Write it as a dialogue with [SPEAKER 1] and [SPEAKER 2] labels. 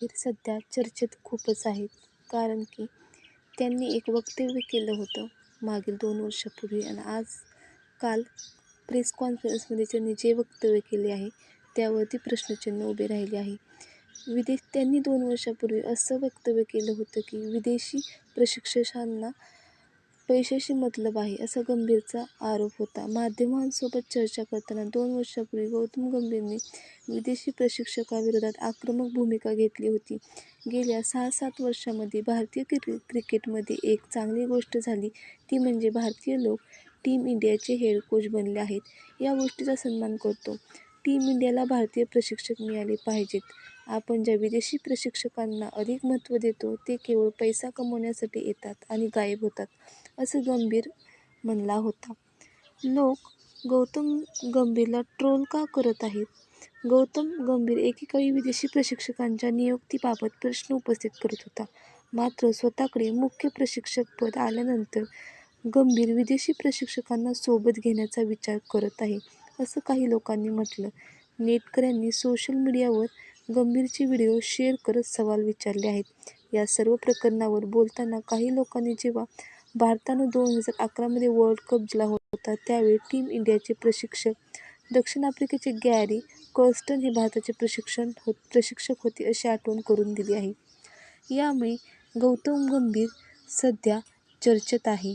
[SPEAKER 1] सध्या चर्चेत खूपच आहेत. कारण की त्यांनी एक वक्तव्य केलं होतं मागील दोन वर्षापूर्वी. आणि आज काल प्रेस कॉन्फरन्समध्ये त्यांनी जे वक्तव्य केले आहे त्यावरती प्रश्नचिन्ह उभे राहिले आहे. विदेश त्यांनी दोन वर्षापूर्वी असं वक्तव्य केलं होतं की विदेशी प्रशिक्षकांना पैशाशी मतलब आहे असा गंभीरचा आरोप होता. माध्यमांसोबत चर्चा करताना दोन वर्षापूर्वी गौतम गंभीरने विदेशी प्रशिक्षकाविरोधात आक्रमक भूमिका घेतली होती. गेल्या सहा सात वर्षामध्ये भारतीय क्रि क्रिकेटमध्ये एक चांगली गोष्ट झाली. ती म्हणजे भारतीय लोक टीम इंडियाचे हेड कोच बनले आहेत. या गोष्टीचा सन्मान करतो. टीम इंडियाला भारतीय प्रशिक्षक मिळाले पाहिजेत. आपण ज्या विदेशी प्रशिक्षकांना अधिक महत्त्व देतो ते केवळ पैसा कमवण्यासाठी येतात आणि गायब होतात असं गंभीर म्हणला होता. लोक गौतम गंभीरला ट्रोल का करत आहेत? गौतम गंभीर एकेकाळी विदेशी प्रशिक्षकांच्या नियुक्तीबाबत प्रश्न उपस्थित करत होता. मात्र स्वतःकडे मुख्य प्रशिक्षकपद आल्यानंतर गंभीर विदेशी प्रशिक्षकांना सोबत घेण्याचा विचार करत आहे. असं काही लोकांनी म्हटलं. नेटकऱ्यांनी सोशल मीडियावर गंभीरचे व्हिडिओ शेअर करत सवाल विचारले आहेत. या सर्व प्रकरणावर बोलताना काही लोकांनी जेव्हा भारतानं दोन हजार अकरामध्ये वर्ल्ड कप जिंकला होता त्यावेळी टीम इंडियाचे प्रशिक्षक दक्षिण आफ्रिकेचे गॅरी कर्स्टन हे भारताचे प्रशिक्षण हो प्रशिक्षक होते अशी आठवण करून दिली आहे. यामुळे गौतम गंभीर सध्या चर्चेत आहे.